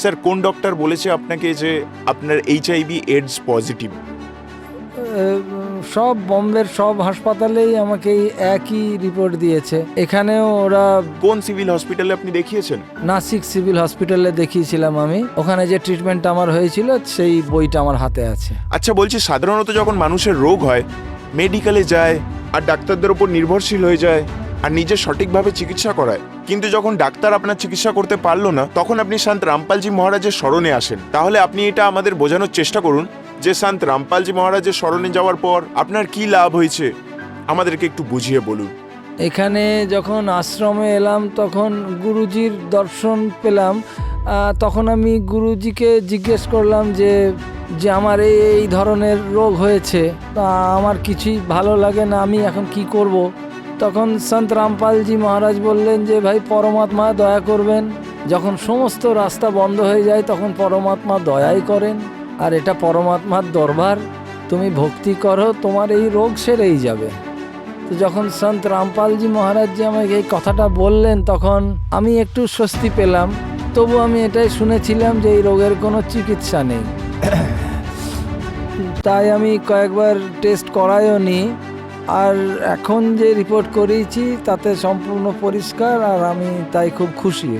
Sir কোন doctor বলেছে আপনাকে যে আপনার এইচআইভি এডস পজিটিভ সব বম্বের সব হাসপাতালেই আমাকে এই একই রিপোর্ট দিয়েছে। এখানেও ওরা কোন সিভিল হসপিটালে আপনি দেখিয়েছেন? নাসিক সিভিল হসপিটালে দেখিয়েছিলাম আমি। ওখানে যে ট্রিটমেন্ট আমার হয়েছিল সেই বইটা আমার হাতে আছে। আচ্ছা বলছি সাধারণত যখন মানুষের রোগ হয় মেডিকেলে যায় আর ডাক্তারদের উপর নির্ভরশীল হয়ে যায় আর নিজে সঠিকভাবে চিকিৎসা করায়। কিন্তু যখন ডাক্তার আপনার চিকিৎসা করতে পারল না, তখন আপনি সন্ত রামপালজি মহারাজের স্মরণে আসেন। তাহলে আপনি এটা আমাদের বোঝানোর চেষ্টা করুন যে সন্ত রামপালজি মহারাজের স্মরণে যাওয়ার পর আপনার কি লাভ হয়েছে? আমাদেরকে একটু বুঝিয়ে বলুন। এখানে যখন আশ্রমে এলাম, তখন গুরুজির দর্শন পেলাম। তখন আমি গুরুজিকে জিজ্ঞেস করলাম যে যে আমার এই ধরনের রোগ হয়েছে আমার কিছুই ভালো লাগে না, আমি এখন কি করব। তখন সন্ত রামপালজি মহারাজ বললেন যে, ভাই, পরমাত্মা দয়া করবেন। যখন সমস্ত রাস্তা বন্ধ হয়ে যায়, তখন পরমাত্মা দয়াই করেন। আর এটা পরমাত্মার দরবার। তুমি ভক্তি করো, তোমার এই রোগ সেরেই যাবে। তো যখন সন্ত রামপালজি মহারাজ যে আমাকে এই কথাটা বললেন, তখন আমি একটু স্বস্তি পেলাম। তবু আমি এটাই শুনেছিলাম যে, এই রোগের কোনো চিকিৎসা নেই। তাই আমি কয়েকবার টেস্ট করায়ও নি। আর এখন যে রিপোর্ট করিয়েছি তাতে সম্পূর্ণ পরিষ্কার আর আমি তাই খুব খুশি।